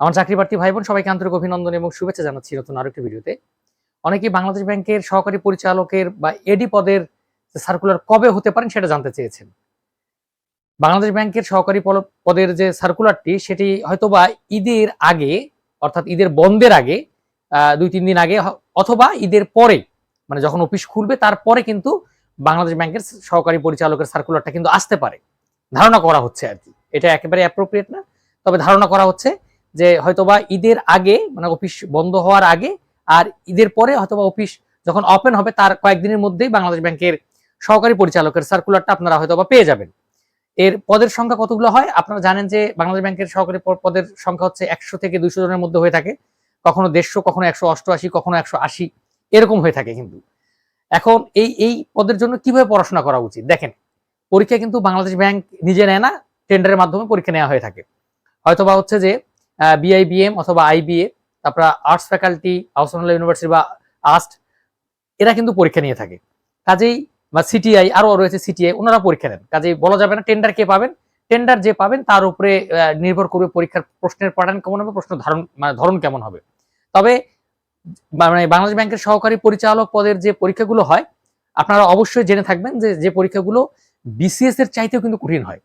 আমার চাকরি প্রার্থী ভাই বোন সবাইকে আন্তরিক অভিনন্দন এবং শুভেচ্ছা জানাচ্ছি নতুন আরেকটি ভিডিওতে। অনেকেই বাংলাদেশ ব্যাংকের সহকারী পরিচালকের বা এডি পদের সার্কুলার কবে হতে পারেন সেটা জানতে চেয়েছেন। বাংলাদেশ ব্যাংকের সহকারী পদের যে সার্কুলারটি সেটি হয়তোবা ঈদের আগে, অর্থাৎ ঈদের বন্ধের আগে দুই, তিন দিন আগে, অথবা ঈদের পরে মানে যখন অফিস খুলবে, তারপরে কিন্তু বাংলাদেশ ব্যাংকের সহকারী পরিচালকের সার্কুলারটা কিন্তু আসতে পারে। ধারণা করা হচ্ছে আর কি। এটা একেবারে অ্যাপ্রোপ্রিয়েট না, তবে ধারণা করা হচ্ছে যে হয়তোবা ঈদের আগে মানে অফিস বন্ধ হওয়ার আগে আর ঈদের পরে হয়তোবা অফিস যখন ওপেন হবে তার কয়েকদিনের মধ্যেই বাংলাদেশ ব্যাংকের সহকারী পরিচালকের সার্কুলারটা আপনারা হয়তোবা পেয়ে যাবেন। এর পদের সংখ্যা কতগুলো হয়? আপনারা জানেন যে বাংলাদেশ ব্যাংকের সহকারী পদের সংখ্যা হচ্ছে একশো থেকে দুইশো জনের মধ্যে হয়ে থাকে। কখনো দেড়শো, কখনো একশো অষ্টআশি, কখনো একশো আশি, এরকম হয়ে থাকে কিন্তু। এখন এই এই পদের জন্য কীভাবে পড়াশোনা করা উচিত? দেখেন, পরীক্ষা কিন্তু বাংলাদেশ ব্যাংক নিজে নেয় না টেন্ডারের মাধ্যমে পরীক্ষা নেওয়া হয়ে থাকে। হয়তোবা হচ্ছে যে বিআইবিএম অথবা আইবিএ তারপর আর্টস ফ্যাকাল্টি আউসমানুল্লাহ ইউনিভার্সিটি বা আস্ট এরা কিন্তু পরীক্ষা নিয়ে থাকে। কাজেই বা সিটিআই আরও রয়েছে সিটিআই ওনারা পরীক্ষা নেন। কাজেই বলা যাবে না টেন্ডার কে পাবেন। টেন্ডার যে পাবেন, তার উপরে নির্ভর করবে পরীক্ষার প্রশ্নের প্যাটার্ন কেমন হবে, প্রশ্ন ধারণ মানে ধরন কেমন হবে। তবে মানে বাংলাদেশ ব্যাংকের সহকারী পরিচালক পদের যে পরীক্ষাগুলো হয়, আপনারা অবশ্যই জেনে থাকবেন যে যে পরীক্ষাগুলো বিসিএস এর চাইতেও কিন্তু কঠিন হয়।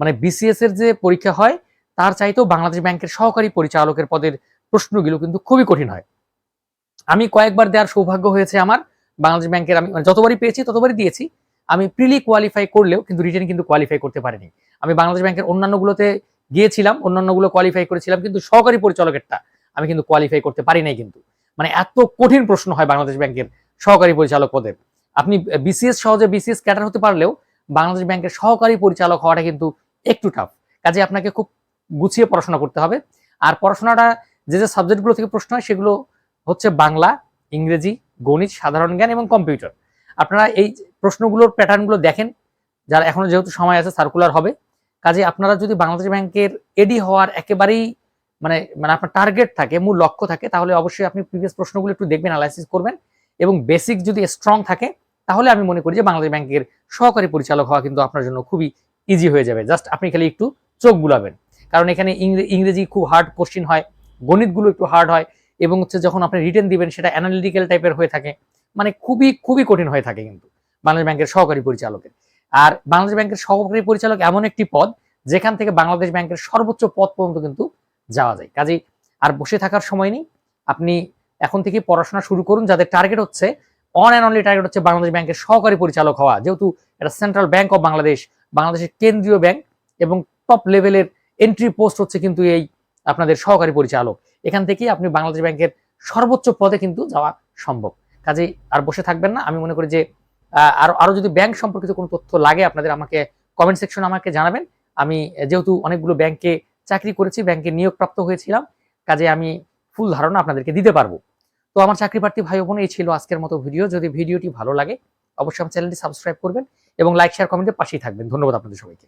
মানে বিসিএস এর যে পরীক্ষা হয় তার চাইতেও বাংলাদেশ ব্যাংকের সহকারী পরিচালকের পদের প্রশ্নগুলো কিন্তু খুবই কঠিন হয়। আমি কয়েকবার দেওয়ার সৌভাগ্য হয়েছে আমার। বাংলাদেশ ব্যাংকের আমি মানে যতবারই পেয়েছি, ততবারই দিয়েছি। আমি প্রিলি কোয়ালিফাই করলেও কিন্তু রিটেন কিন্তু কোয়ালিফাই করতে পারিনি। আমি বাংলাদেশ ব্যাংকের অন্যান্যগুলোতে গিয়েছিলাম, অন্যান্যগুলো কোয়ালিফাই করেছিলাম, কিন্তু সহকারী পরিচালকেরটা আমি কিন্তু কোয়ালিফাই করতে পারি নাই কিন্তু। মানে এত কঠিন প্রশ্ন হয় বাংলাদেশ ব্যাংকের সহকারী পরিচালক পদের। আপনি বিসিএস সহজে বিসিএস ক্যাডার হতে পারলেও বাংলাদেশ ব্যাংকের সহকারী পরিচালক হওয়াটা কিন্তু একটু টাফ কাজে আপনাকে খুব গুছিয়ে পড়াশোনা করতে হবে। আর পড়াশোনাটা যে যে সাবজেক্টগুলো থেকে প্রশ্ন হয় সেগুলো হচ্ছে বাংলা, ইংরেজি, গণিত, সাধারণ জ্ঞান এবং কম্পিউটার। আপনারা এই প্রশ্নগুলোর প্যাটার্নগুলো দেখেন। যারা এখনও যেহেতু সময় আছে, সার্কুলার হবে। কাজে আপনারা যদি বাংলাদেশ ব্যাংকের এডি হওয়ার একেবারেই মানে মানে আপনার টার্গেট থাকে, মূল লক্ষ্য থাকে, তাহলে অবশ্যই আপনি প্রিভিয়াস প্রশ্নগুলো একটু দেখবেন, অ্যানালাইসিস করবেন। এবং বেসিক যদি স্ট্রং থাকে, তাহলে আমি মনে করি যে বাংলাদেশ ব্যাংকের সহকারী পরিচালক হওয়া কিন্তু আপনার জন্য খুবই ইজি হয়ে যাবে। জাস্ট আপনি খালি একটু চোখ বুলাবেন। কারণ এখানে ইংরেজি খুব হার্ড কোশ্চিন হয়, গণিতগুলো একটু হার্ড হয়, এবং হচ্ছে যখন আপনি রিটার্ন দিবেন সেটা অ্যানালিটিক্যাল টাইপের হয়ে থাকে মানে খুবই খুবই কঠিন হয়ে থাকে কিন্তু বাংলাদেশ ব্যাংকের সহকারী পরিচালকের। আর বাংলাদেশ ব্যাংকের সহকারী পরিচালক এমন একটি পদ, যেখান থেকে বাংলাদেশ ব্যাংকের সর্বোচ্চ পদ পর্যন্ত কিন্তু যাওয়া যায়। কাজেই আর বসে থাকার সময় নেই, আপনি এখন থেকে পড়াশোনা শুরু করুন, যাদের টার্গেট হচ্ছে অন অ্যান্ড অনলি টার্গেট হচ্ছে বাংলাদেশ ব্যাংকের সহকারী পরিচালক হওয়া, যেহেতু এটা সেন্ট্রাল ব্যাংক অফ বাংলাদেশ, বাংলাদেশের কেন্দ্রীয় ব্যাংক এবং টপ লেভেলের এন্ট্রি পোস্ট হচ্ছে কিন্তু এই আপনাদের সহকারী পরিচালক। এখান থেকেই আপনি বাংলাদেশ ব্যাংকের সর্বোচ্চ পদে কিন্তু যাওয়া সম্ভব। কাজেই আর বসে থাকবেন না। আমি মনে করি যে আরও আরও যদি ব্যাংক সম্পর্কিত কোনো তথ্য লাগে, আপনাদের আমাকে কমেন্ট সেকশনে আমাকে জানাবেন। আমি যেহেতু অনেকগুলো ব্যাংকে চাকরি করেছি, ব্যাংকে নিয়োগপ্রাপ্ত হয়েছিলাম, কাজে আমি ফুল ধারণা আপনাদেরকে দিতে পারব। তো আমার চাকরি প্রার্থী ভাই বোন, এই ছিল আজকের মতো ভিডিও। যদি ভিডিওটি ভালো লাগে, অবশ্যই আমার চ্যানেলটি সাবস্ক্রাইব করবেন এবং লাইক শেয়ার কমেন্টে পাশেই থাকবেন। ধন্যবাদ আপনাদের সবাইকে।